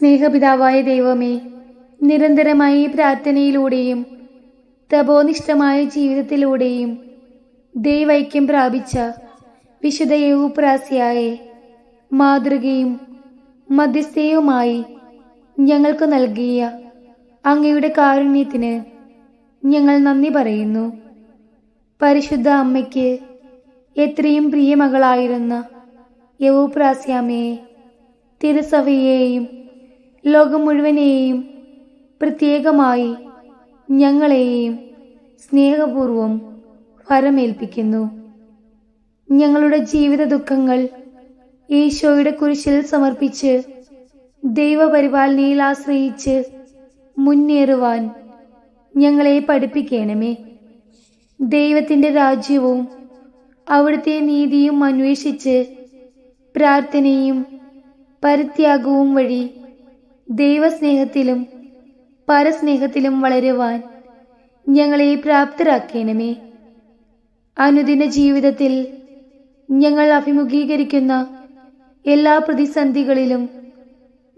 സ്നേഹപിതാവായ ദൈവമേ നിരന്തരമായി പ്രാർത്ഥനയിലൂടെയും തപോനിഷ്ഠമായ ജീവിതത്തിലൂടെയും ദൈവൈക്യം പ്രാപിച്ച വിശുദ്ധ യൗപ്രാസിയായെ മാതൃകയും മധ്യസ്ഥയുമായി ഞങ്ങൾക്ക് നൽകിയ അങ്ങയുടെ കാരുണ്യത്തിന് ഞങ്ങൾ നന്ദി പറയുന്നു. പരിശുദ്ധ അമ്മയ്ക്ക് എത്രയും പ്രിയമകളായിരുന്ന യവോപ്രാസ്യാമയെ തിരുസഭയെയും ലോകം മുഴുവനെയും പ്രത്യേകമായി ഞങ്ങളെയും സ്നേഹപൂർവം ഫലമേൽപ്പിക്കുന്നു ഞങ്ങളുടെ ജീവിത ദുഃഖങ്ങൾ ഈശോയുടെ കുരിശിൽ സമർപ്പിച്ച് ദൈവപരിപാലനയിൽ ആശ്രയിച്ച് മുന്നേറുവാൻ ഞങ്ങളെ പഠിപ്പിക്കണമേ. ദൈവത്തിന്റെ രാജ്യവും അവിടുത്തെ നീതിയും അന്വേഷിച്ച് പ്രാർത്ഥനയും പരിത്യാഗവും വഴി ദൈവസ്നേഹത്തിലും പരസ്നേഹത്തിലും വളരുവാൻ ഞങ്ങളെ പ്രാപ്തരാക്കണമേ. അനുദിന ജീവിതത്തിൽ ഞങ്ങൾ അഭിമുഖീകരിക്കുന്ന എല്ലാ പ്രതിസന്ധികളിലും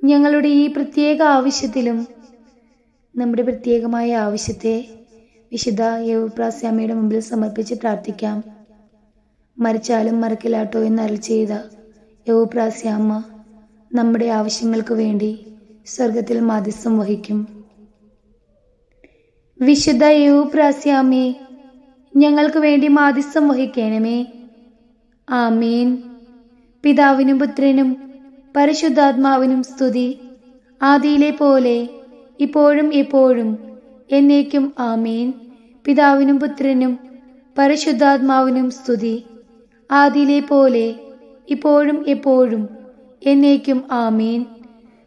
ഞങ്ങളുടെ ഈ പ്രത്യേക ആവശ്യത്തിലും നമ്മുടെ പ്രത്യേകമായ ആവശ്യത്തെ വിശുദ്ധ യൗപ്രാസ്യാമയുടെ മുമ്പിൽ സമർപ്പിച്ച് പ്രാർത്ഥിക്കാം. മരിച്ചാലും മറക്കില്ലാട്ടോ എന്ന് അരൾ ചെയ്ത യൗപ്രാസ്യാമ്മ നമ്മുടെ ആവശ്യങ്ങൾക്ക് വേണ്ടി സ്വർഗത്തിൽ മാധ്യസ്ഥം വഹിക്കും. വിശുദ്ധ യൗപ്രാസ്യാമ്മേ ഞങ്ങൾക്ക് വേണ്ടി മാധ്യസ്ഥം വഹിക്കണമേ. ആമീൻ. പിതാവിനും പുത്രനും പരിശുദ്ധാത്മാവിനും സ്തുതി. ആദിയിലെ പോലെ ഇപ്പോഴും എപ്പോഴും എന്നേക്കും ആമീൻ. പിതാവിനും പുത്രനും പരിശുദ്ധാത്മാവിനും സ്തുതി. ആദിയിലെ പോലെ ഇപ്പോഴും എപ്പോഴും എന്നേക്കും ആമേൻ.